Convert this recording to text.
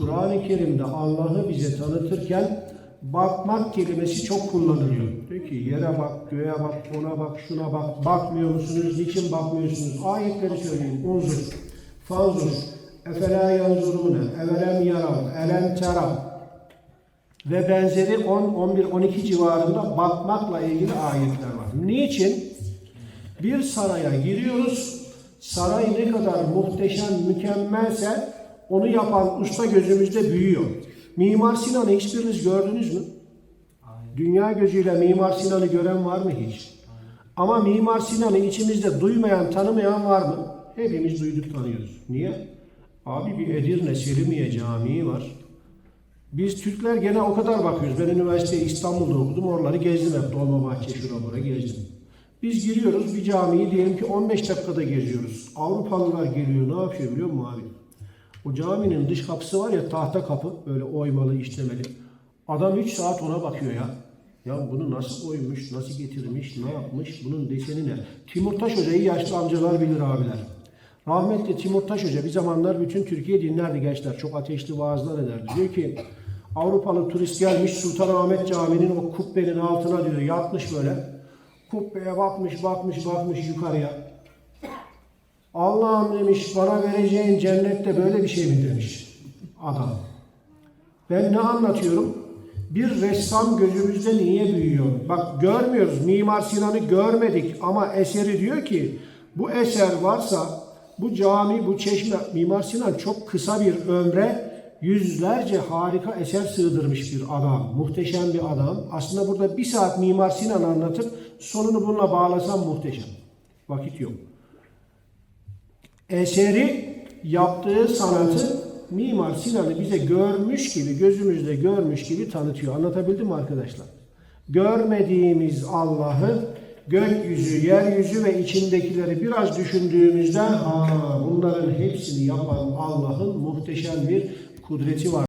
Kur'an-ı Kerim'de Allah'ı bize tanıtırken bakmak kelimesi çok kullanılıyor. Diyor ki yere bak, göğe bak, ona bak, şuna bak. Bakmıyor musunuz? Niçin bakmıyorsunuz? Ayetleri söyleyeyim. Unzur, fanzur, efela yanzurune, evelem yarav, elem terav ve benzeri 10, 11, 12 civarında bakmakla ilgili ayetler var. Niçin? Bir saraya giriyoruz. Saray ne kadar muhteşem, mükemmelse onu yapan usta gözümüzde büyüyor. Mimar Sinan'ı hiçbiriniz gördünüz mü? Dünya gözüyle Mimar Sinan'ı gören var mı hiç? Ama Mimar Sinan'ı içimizde duymayan, tanımayan var mı? Hepimiz duyduk, tanıyoruz. Niye? Abi bir Edirne Selimiye Camii var. Biz Türkler gene o kadar bakıyoruz. Ben üniversite İstanbul'da okudum. Oraları gezdim hep. Dolmabahçe, şura bura gezdim. Biz giriyoruz bir camiyi diyelim ki 15 dakikada geziyoruz. Avrupalılar geliyor. Ne yapıyor biliyor musun abi? O caminin dış kapısı var ya tahta kapı. Böyle oymalı, işlemeli. Adam 3 saat ona bakıyor ya. Ya bunu nasıl oymuş, nasıl getirmiş, ne yapmış, bunun deseni ne? Timur Taş Hoca'yı yaşlı amcalar bilir abiler. Rahmetli Timur Taş Hoca bir zamanlar bütün Türkiye dinlerdi gençler. Çok ateşli vaazlar ederdi. Diyor ki Avrupalı turist gelmiş Sultanahmet Camii'nin o kubbenin altına diyor yatmış böyle. Kubbeye bakmış bakmış bakmış yukarıya. Allah'ım demiş bana vereceğin cennette böyle bir şey mi demiş adam. Ben ne anlatıyorum? Bir ressam gözümüzde niye büyüyor? Bak görmüyoruz. Mimar Sinan'ı görmedik ama eseri diyor ki bu eser varsa bu cami, bu çeşme Mimar Sinan çok kısa bir ömre yüzlerce harika eser sığdırmış bir adam. Muhteşem bir adam. Aslında burada bir saat Mimar Sinan anlatıp sonunu bununla bağlasam muhteşem. Vakit yok eseri yaptığı sanatı Mimar Sinan'ı bize görmüş gibi, gözümüzde görmüş gibi tanıtıyor. Anlatabildim mi arkadaşlar? Görmediğimiz Allah'ı gökyüzü, yeryüzü ve içindekileri biraz düşündüğümüzde ha bunların hepsini yapan Allah'ın muhteşem bir kudreti var.